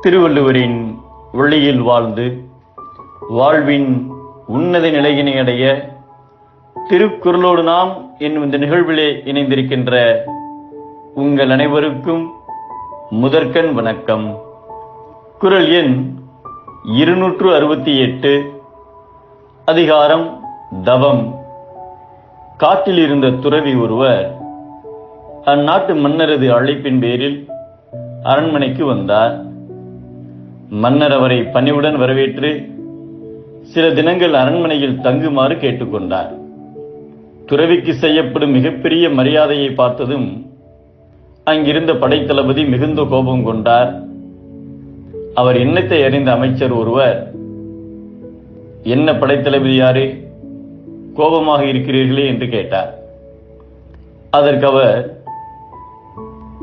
திருவள்ளுவரின் வழியில் வாழ்ந்து வாழ்வின் உன்னத நிலையினை அடைய திருக்குறளோடு நாம் என்னும் இந்த நிகழ்விலே இணைந்திருக்கின்ற உங்கள் அனைவருக்கும் முதற்கண் வணக்கம். குரல் எண் இருநூற்று அறுபத்தி எட்டு அதிகாரம் தவம். காட்டில் இருந்த துறவி ஒருவர் அந்நாட்டு மன்னரது அழைப்பின் பேரில் அரண்மனைக்கு வந்தார். மன்னர் அவரை பணிவுடன் வரவேற்று சில தினங்கள் அரண்மனையில் தங்குமாறு கேட்டுக்கொண்டார். துறவிக்கு செய்யப்படும் மிகப்பெரிய மரியாதையை பார்த்ததும் அங்கிருந்த படைத்தளபதி மிகுந்த கோபம் கொண்டார். அவர் எண்ணத்தை அறிந்த அமைச்சர் ஒருவர் என்ன படைத்தளபதி யாரு? கோபமாக இருக்கிறீர்களே என்று கேட்டார். அதற்கு அவர்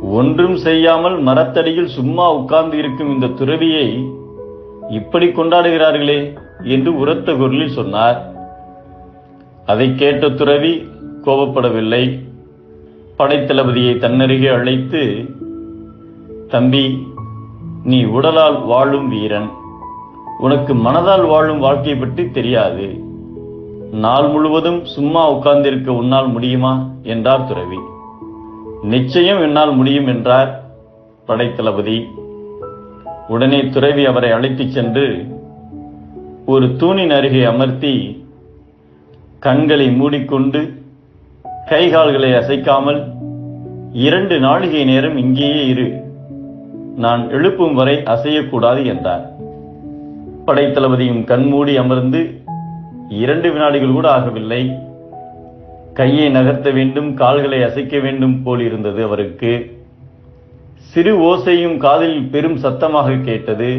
ஒன்றும் செய்யாமல் மரத்தடியில் சும்மா உட்கார்ந்து இருக்கும் இந்த துறவியை இப்படி கொண்டாடுகிறார்களே என்று உரத்த குரலில் சொன்னார். அதை கேட்ட துறவி கோபப்படவில்லை. படைத்தளபதியை தன்னருகே அழைத்து தம்பி நீ உடலால் வாழும் வீரன். உனக்கு மனதால் வாழும் வாழ்க்கை பற்றி தெரியாது. நாள் முழுவதும் சும்மா உட்கார்ந்திருக்க உன்னால் முடியுமா? என்றார் துறவி. நிச்சயம் என்னால் முடியும் என்றார் படைத்தளபதி. உடனே துறவி அவரை அழைத்துச் சென்று ஒரு தூணின் அருகே அமர்த்தி கண்களை மூடிக்கொண்டு கைகால்களை அசைக்காமல் இரண்டு நாழிகை நேரம் இங்கேயே இரு நான் எழுப்பும் வரை அசையக்கூடாது என்றார். படைத்தளபதியும் கண்மூடி அமர்ந்து இரண்டு வினாடிகள் கூட ஆகவில்லை. கையை நகர்த்த வேண்டும் கால்களை அசைக்க வேண்டும் போல் இருந்தது அவருக்கு. சிறு ஓசையும் காதில் பெரும் சத்தமாக கேட்டது.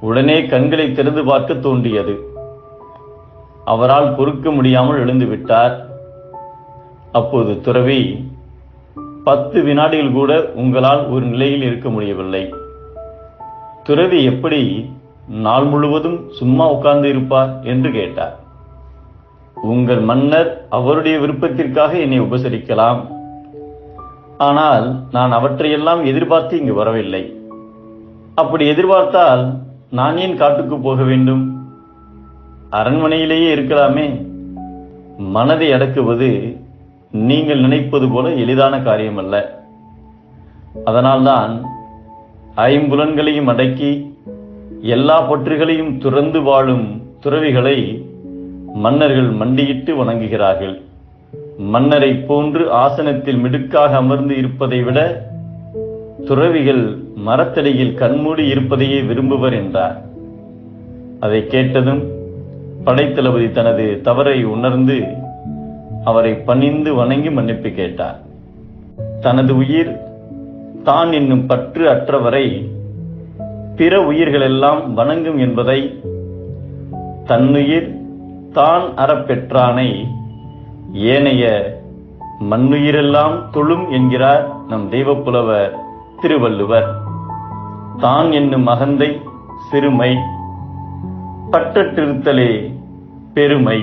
உடனே கண்களை திறந்து பார்க்க தோன்றியது. அவரால் பொறுக்க முடியாமல் எழுந்துவிட்டார் அப்போது துறவி பத்து வினாடிகள் கூட உங்களால் ஒரு நிலையில் இருக்க முடியவில்லை. துறவி எப்படி நாள் முழுவதும் சும்மா உட்கார்ந்து இருப்பார் என்று கேட்டார். உங்கள் மன்னர் அவருடைய விருப்பத்திற்காக என்னை உபசரிக்கலாம். ஆனால் நான் அவற்றையெல்லாம் எதிர்பார்த்து இங்கு வரவில்லை. அப்படி எதிர்பார்த்தால் நான் ஏன் காட்டுக்கு போக வேண்டும்? அரண்மனையிலேயே இருக்கலாமே. மனதை அடக்குவது நீங்கள் நினைப்பது போல எளிதான காரியமல்ல. அதனால்தான் ஐம்புலன்களையும் அடக்கி எல்லா பற்றுகளையும் துறந்து வாழும் துறவிகளை மன்னர்கள் மண்டியிட்டு வணங்குகிறார்கள். மன்னரை போன்று ஆசனத்தில் மிடுக்காக அமர்ந்து இருப்பதை விட துறவிகள் மரத்தடியில் கண்மூடி இருப்பதையே விரும்புவர் என்றார். அதை கேட்டதும் படைத்தளபதி தனது தவறை உணர்ந்து அவரை பணிந்து வணங்கி மன்னிப்பு கேட்டார். தனது உயிர் தான் என்னும் பற்று அற்றவரை பிற உயிர்களெல்லாம் வணங்கும் என்பதை தன்னுயிர் தான் அறப்பெற்றானை ஏனைய மண்ணுயிரெல்லாம் தொழும் என்கிறார் நம் தெய்வப்புலவர் திருவள்ளுவர். தான் என்னும் மகந்தை சிறுமை பற்றற்றிருத்தலே பெருமை.